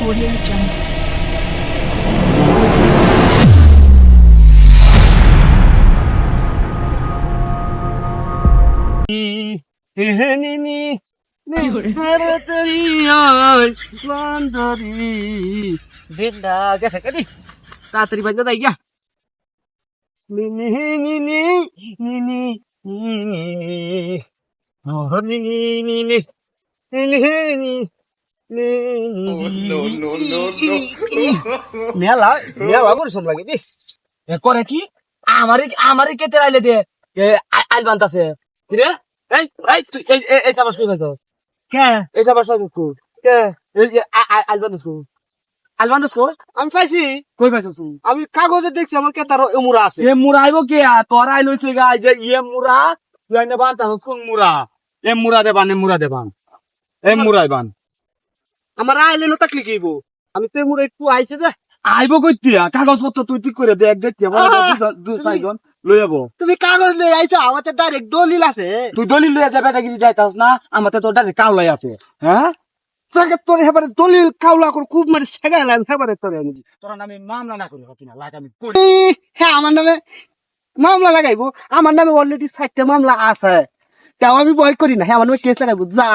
Audio Jungle. তাড়াতাড়ি বাজনা তাই গিয়া নিনি মেলা মেলা পরিশ্রম লাগে দি এ করে কি? আমারই আমারই কেটে আইলে দে। আইল বানতাছে কিরে এই এই তুই এই এই- সাবাস কই পাইছো কে? এই সাবাস পাইছো কে? এই আইল বানতাছো আইল বানতাছো আমি পাইছি। কই পাইছো তুই আমি কাগজে দেখছি আমার কেতার এমুরা আছে। এ মুরা আইবো কে? তোর আইল হইছে গা যে ইয়ে মুরা তুই আইনে বানতাছো কোন মুরা এ মুরা দেবান এ মুরা দেবান এ মুরাই বান। আমার আইলে নো তাকলি কিব আমি তো এমুরা একটু আইছে যে। আইবো কইতিয়া কাগজ পত্র তুই ঠিক করে দে এক দেখ দুই চারজন লই যাব তুমি কাগজ লই আইছো আমার তো ডাইরেক্ট দলিল আছে। তুই দলিল লইয়া যাবে এটা গিরি যাইতাস না আমার তো ডাইরেক্ট কাউলাই আছে হ্যাঁ? জায়গা তোর হেবারে দলিল কাউলা করে খুব মানে সেগাইলাম হেবারে তোর আমি তোর নামে মামলা না করি হচ্ছি না লাইক আমি করি হ্যাঁ আমার নামে মামলা লাগাইবো? আমার নামে অলরেডি চারটা মামলা আছে। তাও আমি ভয় করি না হ্যাঁ আমার নামে কেস লাগাইবো যা।